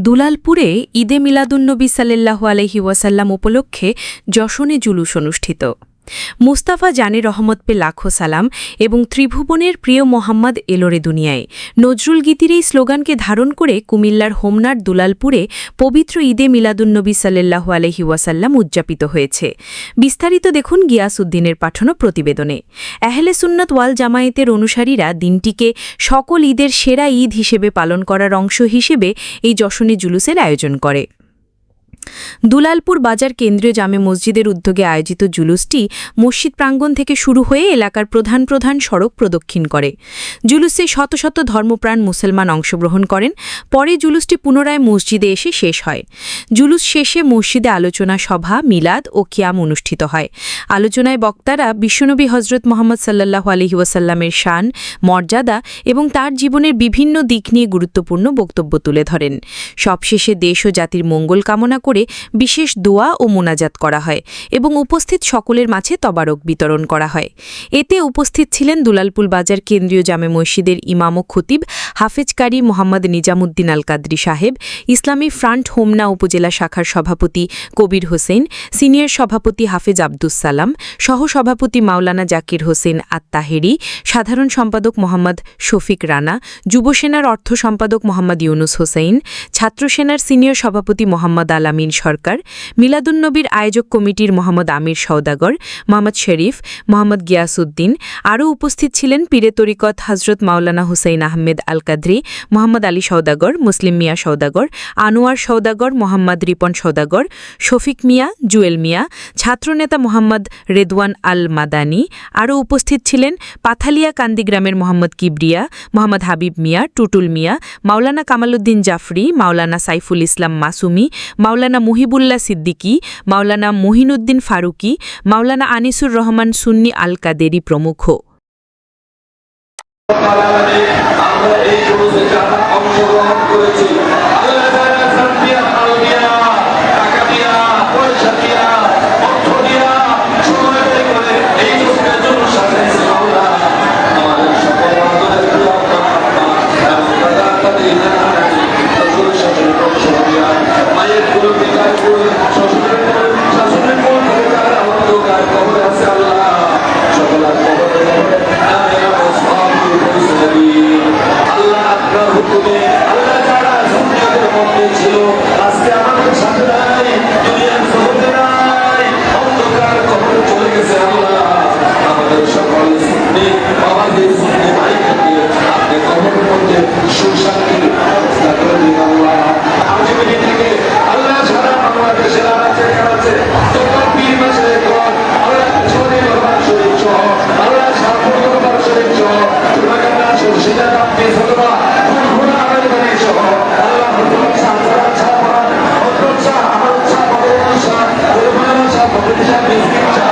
দুলালপুরে ঈদে মিলাদুন্নবী সাল্লাহ আলহি ওয়াসাল্লাম উপলক্ষে যশনে জুলুস অনুষ্ঠিত। মুস্তাফা জানে রহমত পে লাখো সালাম এবং ত্রিভুবনের প্রিয় মোহাম্মদ এলোরে দুনিয়ায়। নজরুল গীতির এই স্লোগানকে ধারণ করে কুমিল্লার হোমনার দুলালপুরে পবিত্র ঈদে মিলাদুন্নবী সাল্লাল্লাহু আলহি ওয়াসাল্লাম উদযাপিত হয়েছে। বিস্তারিত দেখুন গিয়াসউদ্দিনের পাঠানো প্রতিবেদনে। আহলে সুন্নত ওয়াল জামায়াতের অনুসারীরা দিনটিকে সকল ঈদের সেরা ঈদ হিসেবে পালন করার অংশ হিসেবে এই যশনী জুলুসের আয়োজন করে। দুলালপুর বাজার কেন্দ্রীয় জামে মসজিদের উদ্যোগে আয়োজিত জুলুসটি মসজিদ প্রাঙ্গণ থেকে শুরু হয়ে এলাকার প্রধান প্রধান সড়ক প্রদক্ষিণ করে। জুলুসে শত শত ধর্মপ্রাণ মুসলমান অংশগ্রহণ করেন। পরে জুলুসটি পুনরায় মসজিদে এসে শেষ হয়। জুলুস শেষে মসজিদে আলোচনা সভা, মিলাদ ও কিয়াম অনুষ্ঠিত হয়। আলোচনায় বক্তারা বিশ্বনবী হজরত মোহাম্মদ সাল্লাহ আলহি ওয়াসাল্লামের শান, মর্যাদা এবং তার জীবনের বিভিন্ন দিক নিয়ে গুরুত্বপূর্ণ বক্তব্য তুলে ধরেন। সবশেষে দেশ ও জাতির মঙ্গল কামনা করে বিশেষ দোয়া ও মোনাজাত করা হয় এবং উপস্থিত সকলের মাঝে তবারক বিতরণ করা হয়। এতে উপস্থিত ছিলেন দুলালপুল বাজার কেন্দ্রীয় জামে মসজিদের ইমাম ও খতিব হাফেজ কারি মোহাম্মদ নিজামুদ্দিন আল কাদরি সাহেব, ইসলামী ফ্রন্ট হোমনা উপজেলা শাখার সভাপতি কবির হোসেন, সিনিয়র সভাপতি হাফেজ আব্দুস সালাম, সহসভাপতি মাওলানা জাকির হোসেন আত্মাহেরি সাধারণ সম্পাদক মোহাম্মদ শফিক রানা যুবসেনার অর্থ সম্পাদক মোহাম্মদ ইউনুস হোসেন ছাত্রসেনার সিনিয়র সভাপতি মোহাম্মদ আলামিন সরকার, মিলাদুন্নবীর আয়োজক কমিটির মোহাম্মদ আমির সৌদাগর মোহাম্মদ শরীফ, মোহাম্মদ গিয়াসউদ্দিন, আরও উপস্থিত ছিলেন পীরে তরিকত হজরত মাওলানা হুসাইন আহমেদ আল কাদরি, মোহাম্মদ আলী সৌদাগর মুসলিম মিয়া সৌদাগর আনোয়ার সৌদাগর মোহাম্মদ রিপন সৌদাগর শফিক মিয়া, জুয়েল মিয়া, ছাত্রনেতা মোহাম্মদ রেদওয়ান আল মাদানি, আরও উপস্থিত ছিলেন পাথালিয়া কান্দিগ্রামের মোহাম্মদ কিবরিয়া, মোহাম্মদ হাবিব মিয়া, টুটুল মিয়া, মাওলানা কামালুদ্দিন জাফরি, মাওলানা সাইফুল ইসলাম মাসুমি, মাওলানা মুহিবুল্লাহ সিদ্দিকী, মাওলানা মহিনুদ্দিন ফারুকি, মাওলানা আনিসুর রহমান সুন্নি আল কাদেরি প্রমুখ। অংশগ্রহণ করেছি। Deus que te abençoe.